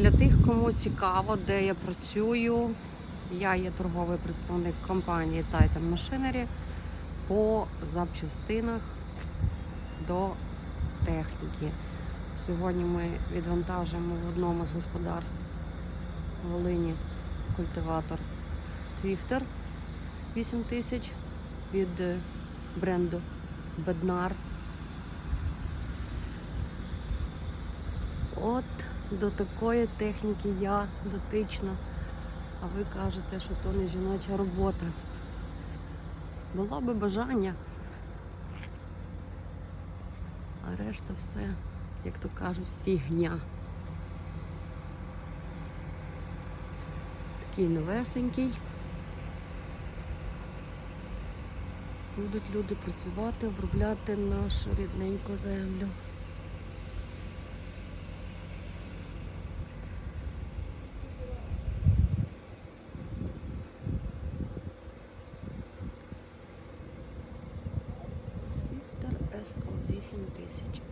Для тих, кому цікаво, де я працюю, я є торговий представник компанії Titan Machinery по запчастинах до техніки. Сьогодні ми відвантажуємо в одному з господарств Волині культиватор Swifter 8000 від бренду Bednar. От до такої техніки я дотична. А ви кажете, що то не жіноча робота. Було би бажання. А решта все, як то кажуть, фігня. Такий новесенький. Будуть люди працювати, обробляти нашу рідненьку землю. horas, ouvisse notícia de